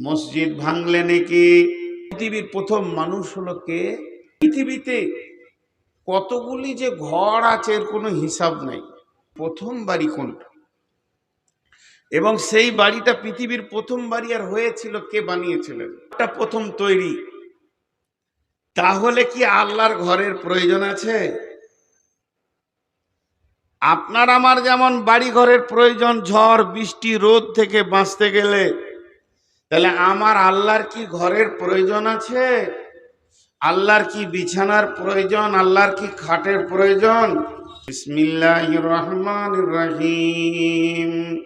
মসজিদ ভাঙলে নাকি? পৃথিবীর প্রথম মানুষ হলো কে? পৃথিবীতে কতগুলি যে ঘর আছে এর কোনো হিসাব নাই। প্রথম বাড়ি কোনটা? এবং সেই বাড়িটা পৃথিবীর প্রথম বাড়ি আর হয়েছিল কে বানিয়েছিলেন? এটা প্রথম তৈরি। তাহলে কি আল্লাহর ঘরের প্রয়োজন আছে? আপনার আমার যেমন বাড়ি ঘরের প্রয়োজন, ঝড়, বৃষ্টি, রোদ থেকে বাঁচতে গেলে তাহলে আমার আল্লাহর কি ঘরের প্রয়োজন আছে? আল্লাহর কি বিছানার প্রয়োজন? আল্লাহর কি খাটের প্রয়োজন? বিসমিল্লাহ রহমান রহিম।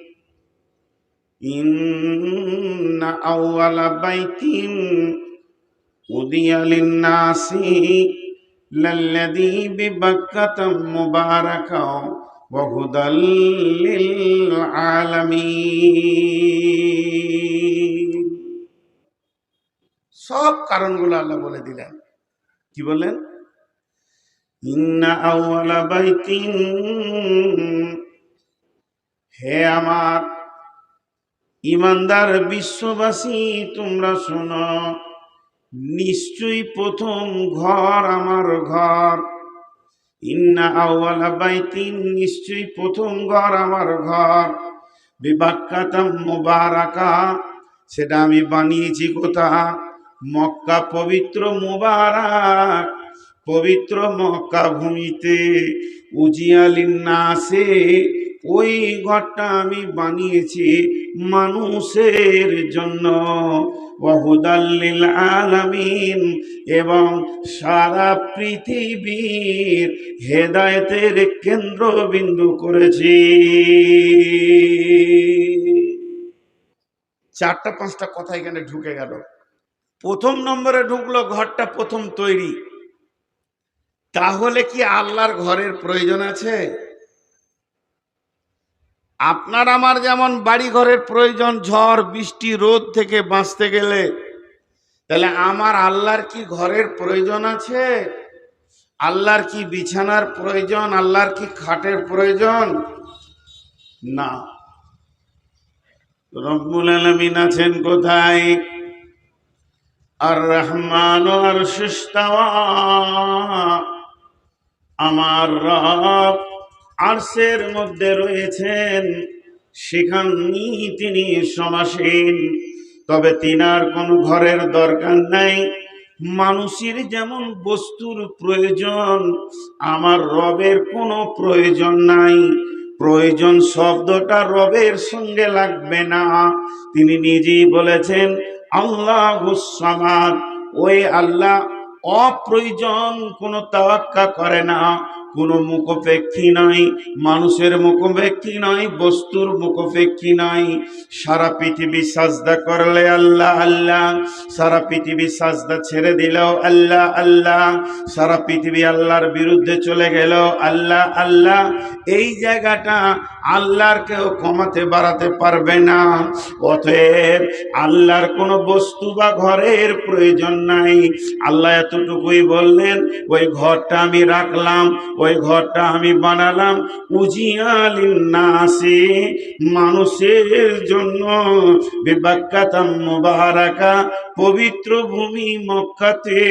মুবারাকা ওয়া হুদাল সব কারণগুলো আল্লাহ বলে দিলেন। কি বলেন হে আমার ইমানদার বিশ্ববাসী, তোমরা শোনো, নিশ্চয়ই প্রথম ঘর আমার ঘর। ইন্না আউয়ালা বাইতিন, নিশ্চয়ই প্রথম ঘর আমার ঘর। বিবাক্কাতাম মুবারাকা, সেটা আমি বানিয়েছি কোথা মক্কা পবিত্র মুবারক, পবিত্র মক্কা ভূমিতে উজিয়ালিন্নাসে ওই ঘরটা আমি বানিয়েছি মানুষের জন্য। আলামিন এবং সারা পৃথিবীর হেদায়েতের কেন্দ্রবিন্দু করেছি। চারটা পাঁচটা কথা এখানে ঢুকে গেল। প্রথম নম্বরে ঢুকলো, ঘরটা প্রথম তৈরি। তাহলে কি আল্লাহর ঘরের প্রয়োজন আছে? আপনার আমার যেমন বাড়ি ঘরের প্রয়োজন, ঝড়, বৃষ্টি, রোদ থেকে বাঁচতে গেলে, তাহলে আমার আল্লাহর কি ঘরের প্রয়োজন আছে? আল্লাহর কি বিছানার প্রয়োজন? আল্লাহর কি খাটের প্রয়োজন? না। রব্বুল আলমিন আছেন কোথায়? আর রহমান আর সুস্তাওয়া আমার রব আরশের মধ্যে রয়েছেন, সেখানেই তিনি সমাসীন। তবে তিনার কোনো ঘরের দরকার নাই। মানুষের যেমন বস্তুর প্রয়োজন, আমার রবের কোনো প্রয়োজন নাই। প্রয়োজন শব্দটা রবের সঙ্গে লাগবে না। তিনি নিজেই বলেছেন আল্লাহ সামাদ ওই আল্লাহ অপ্রয়োজন কোনো তাওয়াক্কা করে না। কোনো মুখোপেক্ষী নাই, মানুষের মুখোপেক্ষী নয় বস্তুর মুখোপেক্ষী নাই। সারা পৃথিবী সাজদা করলে আল্লাহ আল্লাহ। সারা পৃথিবী সাজদা ছেড়ে দিল আল্লাহ আল্লাহ। সারা পৃথিবী আল্লাহর বিরুদ্ধে চলে গেল আল্লাহ আল্লাহ। এই জায়গাটা আল্লাহর কেউ কমাতে বাড়াতে পারবে না। অতএব আল্লাহর কোনো বস্তু বা ঘরের প্রয়োজন নাই। আল্লাহ এতটুকুই বললেন, ওই ঘরটা আমি রাখলাম ওই ঘরটা আমি বানালাম। উজিয়ালিন্নাসি মানুষের জন্য। বিবাক্কাতাম পবিত্র ভূমি মক্কাতে।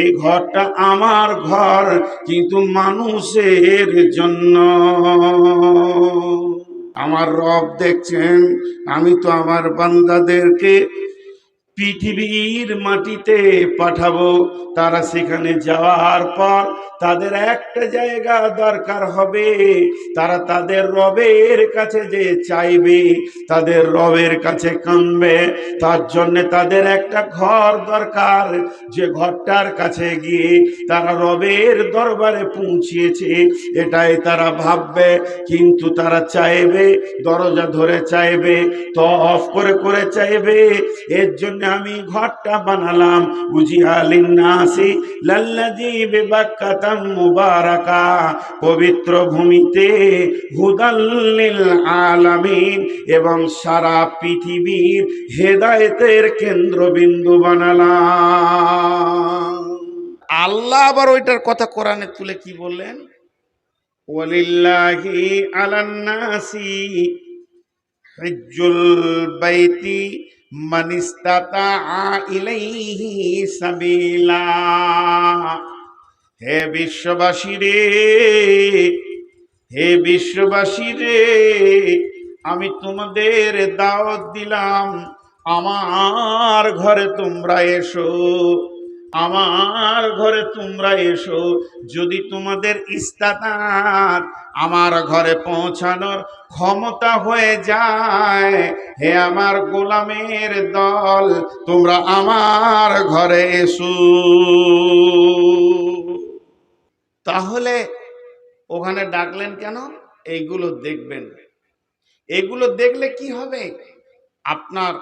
এই ঘরটা আমার ঘর, কিন্তু মানুষের জন্য। আমার রব দেখছেন, আমি তো আমার বান্দাদেরকে পৃথিবীর মাটিতে পাঠাবো। তারা সেখানে যাওয়ার পর তাদের একটা জায়গা দরকার হবে। তারা তাদের রবের কাছে যে চাইবে, তাদের রবের কাছে কামবে তার জন্য তাদের একটা ঘর দরকার। যে ঘরটার কাছে গিয়ে তারা রবের দরবারে পৌঁছিয়েছে, এটাই তারা ভাববে। কিন্তু তারা চাইবে, দরজা ধরে চাইবে তফ করে করে চাইবে। এর জন্য আমি ঘরটা বানালাম। উজিয়ালিন নাসি লাল্লাজি বিবাক্কাতাম মুবারাকা পবিত্র ভূমিতে হুদাল্লিল আলামিন এবং সারা পৃথিবীর হেদায়েতের কেন্দ্রবিন্দু বানালাম। আল্লাহ আবার ওইটার কথা কোরআনে তুলে কি বললেন? ওয়ালিল্লাহি আলান্নাসি হিজ্জুল বাইতি মানিস্তাতা ইলাইহি সাবিলা হে বিশ্ববাসী রে হে বিশ্ববাসী রে আমি তোমাদের দাওয়াত দিলাম। আমার ঘরে তোমরা এসো। আমার ঘরে তোমরা এসো। যদি তোমাদের ইস্তাতার আমার ঘরে পৌঁছানোর ক্ষমতা হয়ে যায়, হে আমার গোলামের দল, তোমরা আমার ঘরে এসো। তাহলে ওখানে ডাকলেন কেন? এইগুলো দেখবেন। এগুলো দেখলে কি হবে? আপনার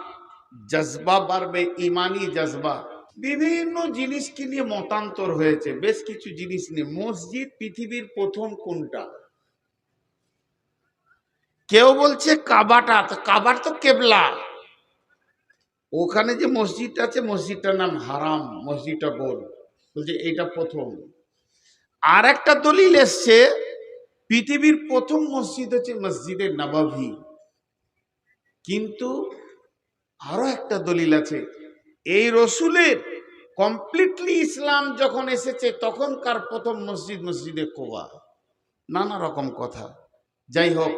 জজবা বাড়বে, ইমানি জজবা। বিভিন্ন জিনিসকে নিয়ে মতান্তর হয়েছে। বেশ কিছু জিনিস নিয়ে। মসজিদ পৃথিবীর প্রথম কোনটা? কেউ বলছে কাবাটা। কাবার তো কেবলা। ওখানে যে মসজিদটা আছে, মসজিদটার নাম হারাম, মসজিদটা গোল। বলছে এটা প্রথম। আর একটা দলিল এসছে, পৃথিবীর প্রথম মসজিদ হচ্ছে মসজিদে নবাবি। কিন্তু আরও একটা দলিল আছে, এই রসুলের কমপ্লিটলি ইসলাম যখন এসেছে, তখনকার প্রথম মসজিদ মসজিদে কোবা। নানা রকম কথা। যাই হোক,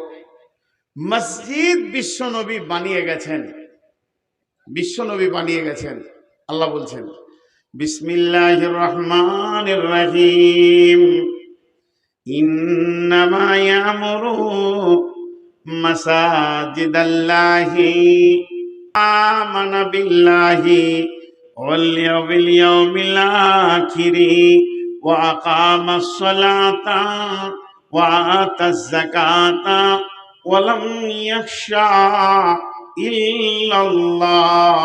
মসজিদ বিশ্বনবী বানিয়ে গেছেন। বিশ্বনবী বানিয়ে গেছেন। আল্লাহ বলছেন বিসমিল্লাহ রহমান রহিম। ইন্নামা ইয়ামুরু মাসাজিদাল্লাহি, আমানা বিল্লাহি واليوم اليوم الآخر وأقام الصلاة وآتى الزكاة ولم يخشى إلا الله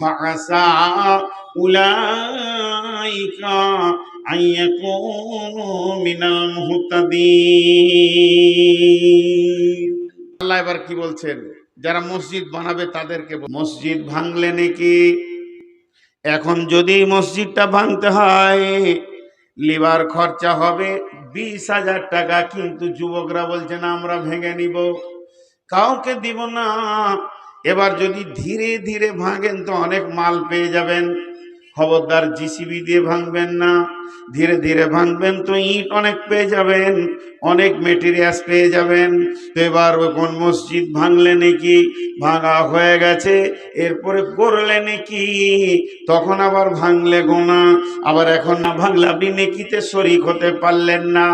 فعسى أولئك أن يكونوا من المهتدين আল্লাহ এবার কি বলছেন যারা মসজিদ বানাবে তাদেরকে বল- মসজিদ ভাঙলে নাকি এখন যদি মসজিদটা ভাঙতে হয়, লিবার খরচা হবে বিশ হাজার টাকা, কিন্তু যুবকরা বলছে, না, আমরা ভেঙে নিব। কাউকে দিব না। এবার যদি ধীরে ধীরে ভাঙেন, তো অনেক মাল পেয়ে যাবেন। খবরদার জিসিবি দিয়ে ভাঙবেন না। ধীরে ধীরে ভাঙবেন, তো ইট অনেক পেয়ে যাবেন, অনেক মেটেরিয়ালস পেয়ে যাবেন। তো এবার কোন মসজিদ ভাঙলে নাকি ভাঙা হয়ে গেছে, এরপরে করলে নাকি, তখন আবার ভাঙলে গোনা আবার এখন না ভাঙলে আপনি নেকিতে শরিক হতে পারলেন না।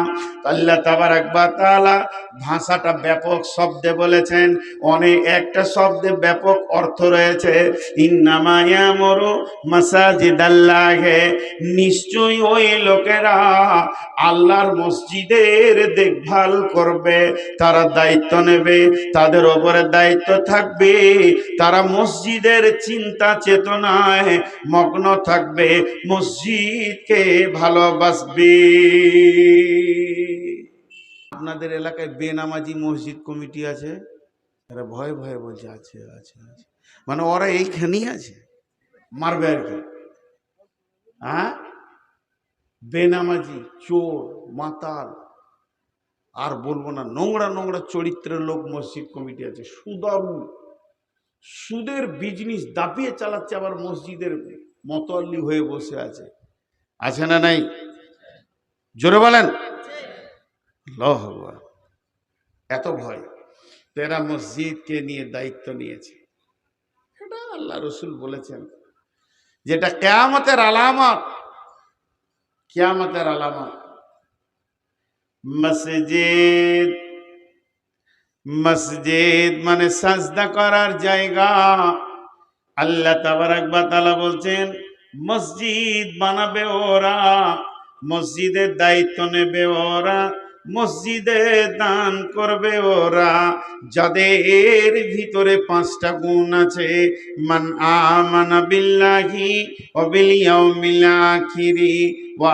আল্লাহ তাবার একবার তালা ভাষাটা ব্যাপক শব্দে বলেছেন, অনেক একটা শব্দে ব্যাপক অর্থ রয়েছে ইন্নামায়া মরু মাসাজিদ আল্লাহে নিশ্চয়ই ওই লোকেরা আল্লাহর মসজিদের দেখভাল করবে, তারা দায়িত্ব নেবে, তাদের ওপরে দায়িত্ব থাকবে, তারা মসজিদের চিন্তা চেতনায় মগ্ন থাকবে, মসজিদকে ভালোবাসবে। আপনাদের এলাকায় বেনামাজি মসজিদ কমিটি আছে? এরা ভয়ে ভয়ে বলছে, আছে আছে আছে। মানে ওরা এইখানেই আছে? মারবে আর কি? হ্যাঁ? বেনামাজি, চোর, মাতাল। আর বলব না, নোংরা নোংরা চরিত্রের লোক মসজিদ কমিটি আছে, সুদারু। সুদের বিজনেস দাপিয়ে চালাচ্ছে আবার মসজিদের মতল্লি হয়ে বসে আছে। আছে না নাই? জোরে বলেন। এত ভয়। তেরা মসজিদকে নিয়ে দায়িত্ব নিয়েছে। এটা আল্লাহ রসুল বলেছেন। যেটা কেয়ামতের আলামত কেয়ামতের আলামত। মসজিদ মসজিদ মানে সাজদা করার জায়গা। আল্লাহ তাবারাক তাআলা বলছেন, মসজিদ বানাবে ওরা, মসজিদের দায়িত্ব নেবে ওরা, মসজিদে দান করবে ওরা। যাদের ভিতরে পাঁচটা গুণ আছে, মান আমানা বিল্লাহি ওয়া বিল ওয়া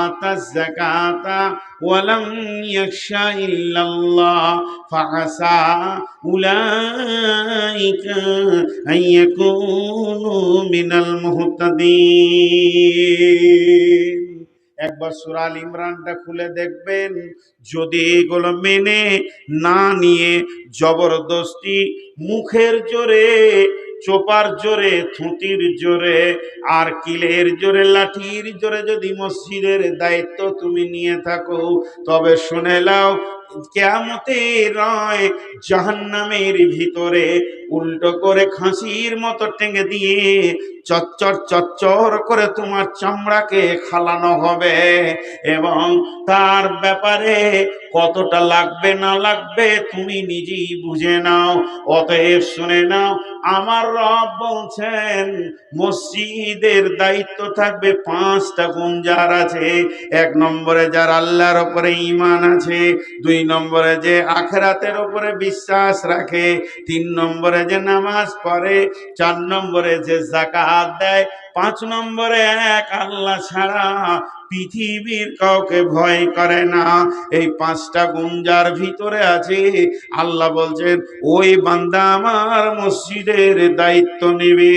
আতাজ যাকাতা ওয়া লাম ইয়াখশা ইল্লাল্লাহ ফাআসা উলাইকা আন ইয়াকুনু মিনাল মুহতাদিন এক একবার সুরাল ইমরানটা খুলে দেখবেন। যদি এগুলো মেনে না নিয়ে জবরদস্তি মুখের জোরে চোপার জোরে, থুতির জোরে, আর কিলের জোরে, লাঠির জোরে যদি মসজিদের দায়িত্ব তুমি নিয়ে থাকো, তবে শুনে লাও কেমতে রয় জাহান্নামের ভিতরে উল্টো করে খাসির মতো টেঙে দিয়ে চচ্চর চচ্চর করে তোমার চামড়াকে খালানো হবে। এবং তার ব্যাপারে কতটা লাগবে না লাগবে তুমি নিজেই বুঝে নাও, অতএব শুনে নাও, আমার রব বলছেন, মসজিদের দায়িত্ব থাকবে পাঁচটা গুণ যার আছে, এক নম্বরে যার আল্লাহর ওপরে ঈমান আছে, দুই নম্বরে যে আখেরাতের উপরে বিশ্বাস রাখে, তিন নম্বরে যে নামাজ পড়ে, চার নম্বরে যে জাকাত দেয়, পাঁচ নম্বরে এক আল্লাহ ছাড়া পৃথিবীর কাউকে ভয় করে না। এই পাঁচটা গুঞ্জার ভিতরে আছে, আল্লাহ বলছেন, ওই বান্দা আমার মসজিদের দায়িত্ব নেবে।